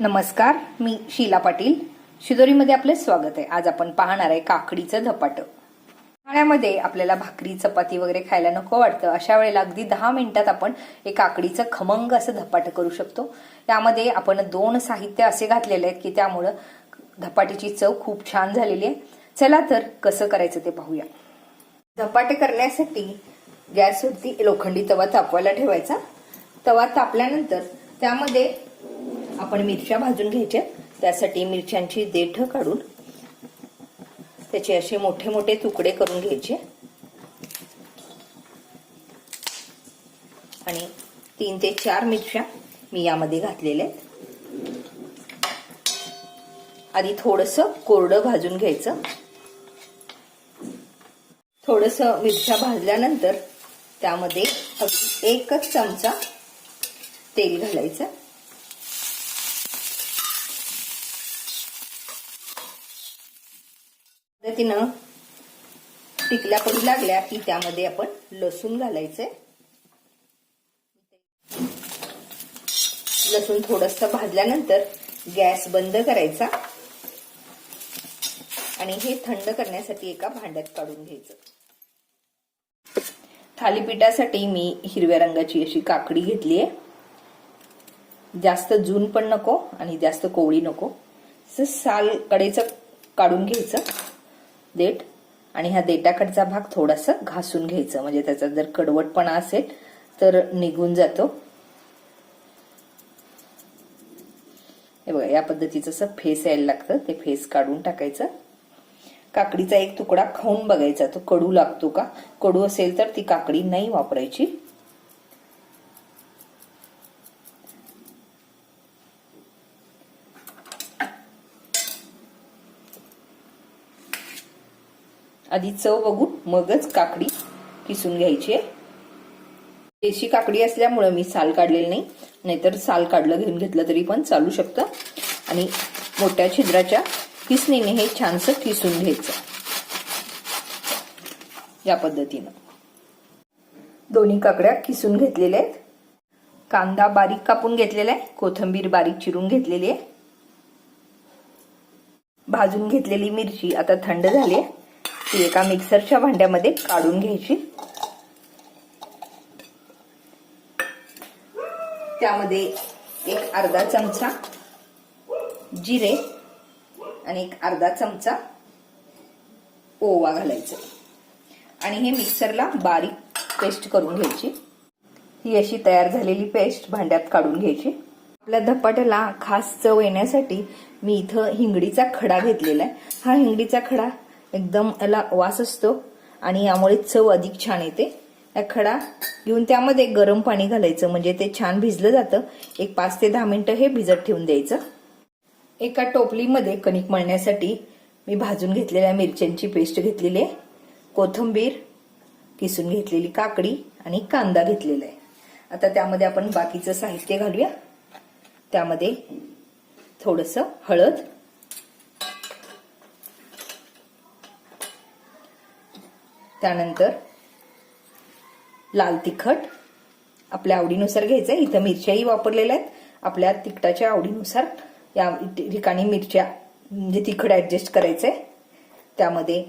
नमस्कार मी शीला पाटील. शिदोरीमध्ये आपले स्वागत आहे. आज आपण पाहणार आहे काकडीचं धपाटं. उन्हाळ्यामध्ये आपल्याला भाकरी चपाती वगैरे खायला नको वाटतं. अशा वेळेला अगदी दहा मिनिटात आपण एक काकडीचं खमंग असं धपाटं करू शकतो. यामध्ये आपण दोन साहित्य असे घातलेले आहेत की त्यामुळं धपाटीची चव खूप छान झालेली आहे. चला तर कसं करायचं ते पाहूया. धपाटे करण्यासाठी गॅसवरती लोखंडी तवा तापवायला ठेवायचा. तवा तापल्यानंतर त्यामध्ये आपण मिरच्या भाजून घ्यायच्या. त्यासाठी मिरच्यांची देठ काढून त्याचे असे मोठे मोठे तुकडे करून घ्यायचे. आणि तीन ते चार मिरच्या मी यामध्ये घातलेल्या आहेत. आधी थोडस कोरडं भाजून घ्यायचं. थोडस मिरच्या भाजल्यानंतर त्यामध्ये अगदी एकच चमचा तेल घालायचं. पद्धतीनं टिकल्या पडू लागल्या की त्यामध्ये आपण लसूण घालायचंय. लसूण थोडस भाजल्यानंतर गॅस बंद करायचा आणि हे थंड करण्यासाठी एका भांड्यात काढून घ्यायचं. थालीपीठासाठी मी हिरव्या रंगाची अशी काकडी घेतली आहे जास्त जून पण नको आणि जास्त कोवळी नको. साल कडेचं काढून घ्यायचं. देठ आणि ह्या देटाकडचा भाग थोडासा घासून घ्यायचं. म्हणजे त्याचा जर कडवटपणा असेल तर निघून जातो. हे बघा या पद्धतीचं असं फेस यायला लागतं. ते फेस काढून टाकायचं. काकडीचा एक तुकडा खाऊन बघायचा. तो कडू लागतो का? कडू असेल तर ती काकडी नाही वापरायची. आधी चव बघून मगच काकडी किसून घ्यायची आहे. देशी काकडी असल्यामुळं मी साल काढलेली नाही नाहीतर साल काढलं घेऊन घेतलं तरी पण चालू शकतं. आणि मोठ्या छिद्राच्या किसणीने हे छानसं किसून घ्यायचं. या पद्धतीनं. दोन्ही काकड्या किसून घेतलेल्या आहेत. कांदा बारीक कापून घेतलेला आहे. कोथंबीर बारीक चिरून घेतलेली आहे. भाजून घेतलेली मिरची आता थंड झाली आहे. ती एका मिक्सरच्या भांड्यामध्ये काढून घ्यायची. त्यामध्ये एक अर्धा चमचा जिरे आणि एक अर्धा चमचा ओवा घालायचा. आणि हे मिक्सरला बारीक पेस्ट करून घ्यायची. ही अशी तयार झालेली पेस्ट भांड्यात काढून घ्यायची. आपल्या धपाट्याला खास चव येण्यासाठी मी इथं हिंगडीचा खडा घेतलेला आहे. हा हिंगडीचा खडा एकदम याला वास असतो आणि यामुळे चव अधिक छान येते. या खडा घेऊन त्यामध्ये गरम पाणी घालायचं म्हणजे ते छान भिजलं जातं. एक पाच ते दहा मिनिटं हे भिजत ठेवून द्यायचं. एका टोपलीमध्ये कणिक मळण्यासाठी मी भाजून घेतलेल्या मिरच्यांची पेस्ट घेतलेली आहे. कोथिंबीर किसून घेतलेली काकडी आणि कांदा घेतलेला आहे. आता त्यामध्ये आपण बाकीचं साहित्य घालूया. त्यामध्ये थोडंसं हळद त्यानंतर लाल तिखट आपल्या आवडीनुसार घ्यायचं आहे. इथं मिरच्याही वापरलेल्या आहेत. आपल्या तिखटाच्या आवडीनुसार या ठिकाणी मिरच्या म्हणजे तिखट ऍडजस्ट करायचंय. त्यामध्ये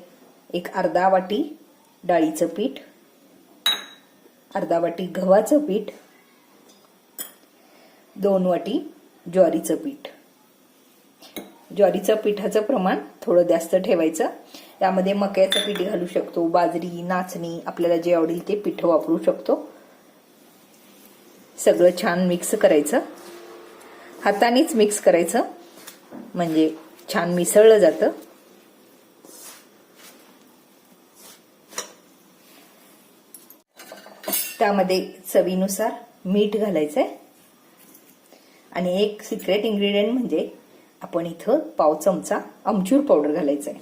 एक अर्धा वाटी डाळीचं पीठ अर्धा वाटी गव्हाचं पीठ दोन वाटी ज्वारीचं पीठ. ज्वारीचं पिठाचं प्रमाण थोडं जास्त ठेवायचं. त्यामध्ये मक्याचं पीठ घालू शकतो बाजरी नाचणी आपल्याला जे आवडेल ते पीठ वापरू शकतो. सगळं छान मिक्स करायचं. हातानेच मिक्स करायचं. म्हणजे छान मिसळलं जातं. त्यामध्ये चवीनुसार मीठ घालायचंय. आणि एक सिक्रेट इन्ग्रेडियंट म्हणजे आपण इथं पाव चमचा आमचूर पावडर घालायचा आहे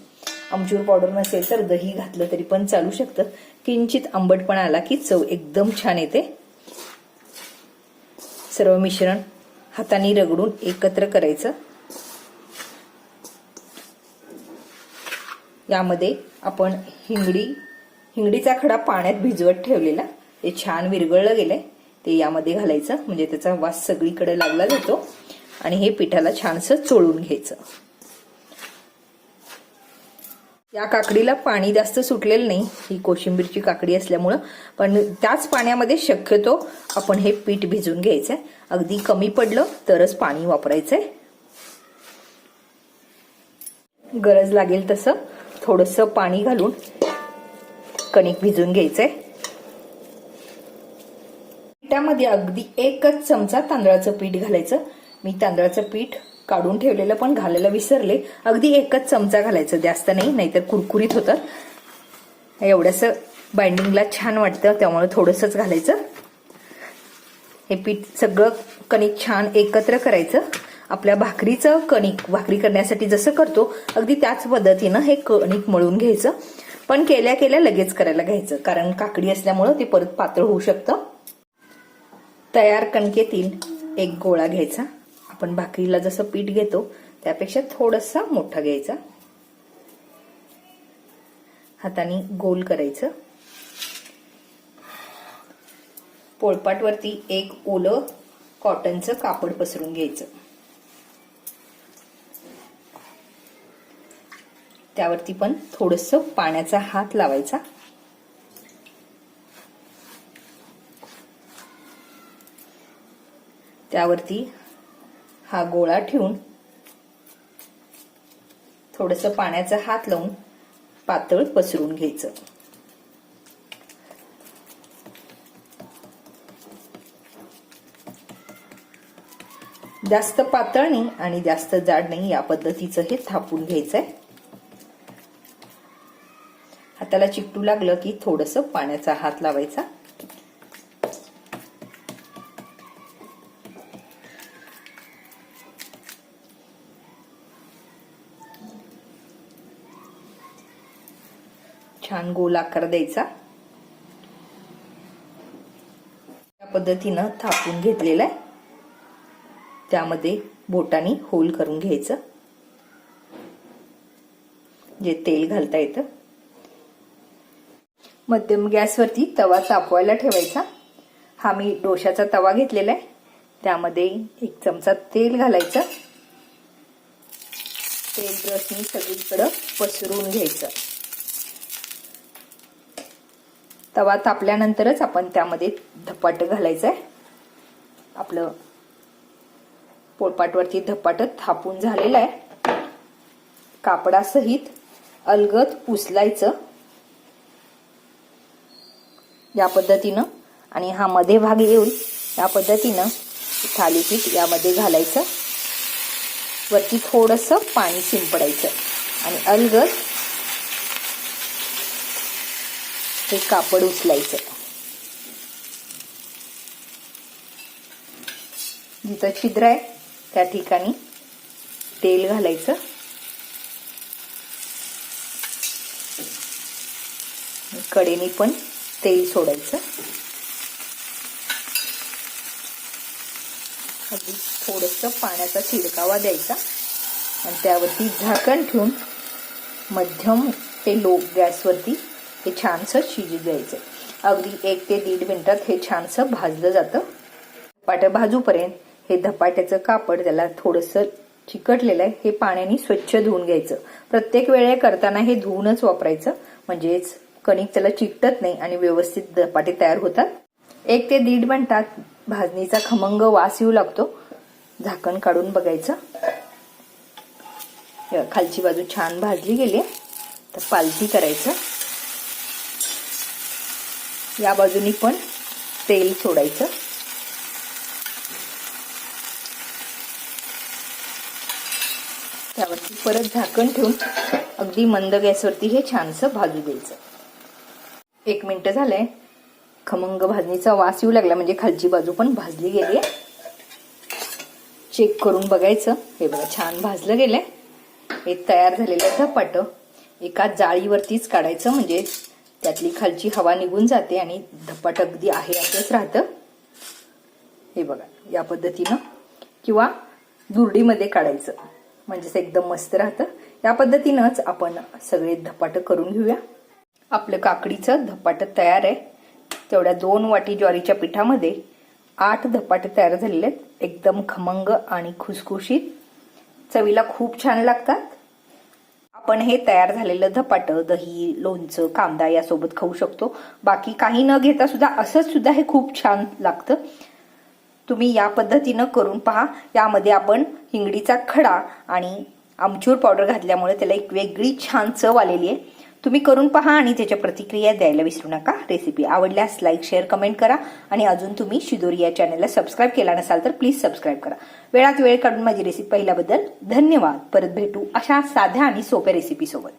आमचूर पावडर नसेल तर दही घातलं तरी पण चालू शकतं. किंचित आंबटपणा आला की चव एकदम छान येते. सर्व मिश्रण हाताने रगडून एकत्र करायचं. यामध्ये आपण हिंगडी हिंगडीचा खडा पाण्यात भिजवत ठेवलेला ते छान विरघळलं गेलंय. ते यामध्ये घालायचं म्हणजे त्याचा वास सगळीकडे लागला जातो. आणि हे पिठाला छानसं चोळून घ्यायचं. या काकडीला पाणी जास्त सुटलेलं नाही. ही कोशिंबीरची काकडी असल्यामुळं. पण त्याच पाण्यामध्ये शक्यतो आपण हे पीठ भिजून घ्यायचंय. अगदी कमी पडलं तरच पाणी वापरायचंय. गरज लागेल तसं थोडंसं पाणी घालून कणिक भिजून घ्यायचंय. पिठामध्ये अगदी एकच चमचा तांदळाचं पीठ घालायचं. मी तांदळाचं पीठ काढून ठेवलेलं पण घालायला विसरले. अगदी एकच चमचा घालायचं जास्त नाही नाहीतर कुरकुरीत होतं. एवढंसं बाइंडिंगला छान वाटतं त्यामुळे थोडंसंच घालायचं. हे पीठ सगळं कणिक छान एकत्र करायचं. आपल्या भाकरीचं कणिक भाकरी करण्यासाठी जसं करतो अगदी त्याच पद्धतीनं हे कणिक मळून घ्यायचं. पण केल्या केल्या लगेच करायला घ्यायचं कारण काकडी असल्यामुळं ते परत पातळ होऊ शकतं. तयार कणकेतील एक गोळा घ्यायचा. आपण भाकरीला जसं पीठ घेतो त्यापेक्षा थोडासा मोठा घ्यायचा. हाताने गोल करायचं. पोळपाटवरती एक ओलं कॉटनचं कापड पसरून घ्यायचं. त्यावरती पण थोडस पाण्याचा हात लावायचा. त्यावरती हा गोळा ठेवून थोडस पाण्याचा हात लावून पातळ पसरून घ्यायचं. जास्त पातळ नाही आणि जास्त जाड नाही या पद्धतीचं हे थापून घ्यायचंय. हाताला चिकटू लागलं की थोडस पाण्याचा हात लावायचा. छान गोल आकार द्यायचा. या पद्धतीनं थापून घेतलेला आहे. त्यामध्ये बोटानी होल करून घ्यायचं. जे तेल घालता येतं. मध्यम गॅसवरती तवा तापवायला ठेवायचा. हा मी डोशाचा तवा घेतलेला आहे. त्यामध्ये एक चमचा तेल घालायचं. तेल ब्रशनी सगळीकडं पसरून घ्यायचं. तवा तापल्यानंतरच आपण त्यामध्ये धपाट घालायचं आहे आपलं पोळपाटवरती धपाट थापून झालेलं आहे. कापडासहित अलगद पुसलायचं. या पद्धतीनं आणि हा मध्ये भाग येऊन या पद्धतीनं थालीपीठ यामध्ये घालायचं. वरती थोडंसं पाणी शिंपडायचं आणि अलगद हे कापड उचलायचं. जिथं छिद्र आहे त्या ठिकाणी तेल घालायचं. कडेने पण तेल सोडायचं. अगदी थोडस पाण्याचा शिडकावा द्यायचा. आणि त्यावरती झाकण ठेवून मध्यम ते लो गॅसवरती हे छानसं शिजू द्यायचं अगदी एक ते दीड मिनिटात हे छानसं भाजलं जातं. धपाटं भाजूपर्यंत हे धपाट्याचं कापड त्याला थोडंसं चिकटलेलं आहे हे पाण्याने स्वच्छ धुवून घ्यायचं. प्रत्येक वेळे करताना हे धुवूनच वापरायचं. म्हणजेच कणिक त्याला चिकटत नाही आणि व्यवस्थित धपाटे तयार होतात. एक ते दीड मिनिटात भाजणीचा खमंग वास येऊ लागतो. झाकण काढून बघायचं. खालची बाजू छान भाजली गेली तर पालथी करायचं. या बाजूनी पण तेल सोडायचं. त्यावरती परत झाकण ठेवून अगदी मंद गॅसवरती हे छानसं भाजू द्यायचं. एक मिनिट झालंय. खमंग भाजणीचा वास येऊ लागला म्हणजे खालची बाजू पण भाजली गेली आहे चेक करून बघायचं. हे बघा छान भाजलं गेलंय. हे तयार झालेलं धपाट एका जाळीवरतीच काढायचं म्हणजे त्यातली खालची हवा निघून जाते आणि धपाट अगदी आहे असंच राहतं. हे बघा या पद्धतीनं किंवा दुर्डीमध्ये काढायचं. म्हणजेच एकदम मस्त राहतं. या पद्धतीनंच आपण सगळे धपाटं करून घेऊया. आपलं काकडीचं धपाट तयार आहे. तेवढ्या दोन वाटी ज्वारीच्या पिठामध्ये आठ धपाटे तयार झालेले आहेत. एकदम खमंग आणि खुसखुशीत. चवीला खूप छान लागतात. आपण हे तयार झालेलं धपाटं दही लोणचं कांदा यासोबत खाऊ शकतो. बाकी काही न घेता सुद्धा असंच सुद्धा हे खूप छान लागतं. तुम्ही या पद्धतीनं करून पहा. यामध्ये आपण हिंगडीचा खडा आणि आमचूर पावडर घातल्यामुळे त्याला एक वेगळी छान चव आलेली आहे. तुम्ही करून पहा आणि त्याच्या प्रतिक्रिया द्यायला विसरू नका. रेसिपी आवडल्यास लाईक शेअर कमेंट करा आणि अजून तुम्ही शिदोरी या चॅनलला सबस्क्राईब केला नसाल तर प्लीज सबस्क्राईब करा. वेळात वेळ काढून माझी रेसिपी पाहिल्याबद्दल धन्यवाद. परत भेटू अशा साध्या आणि सोप्या रेसिपीसोबत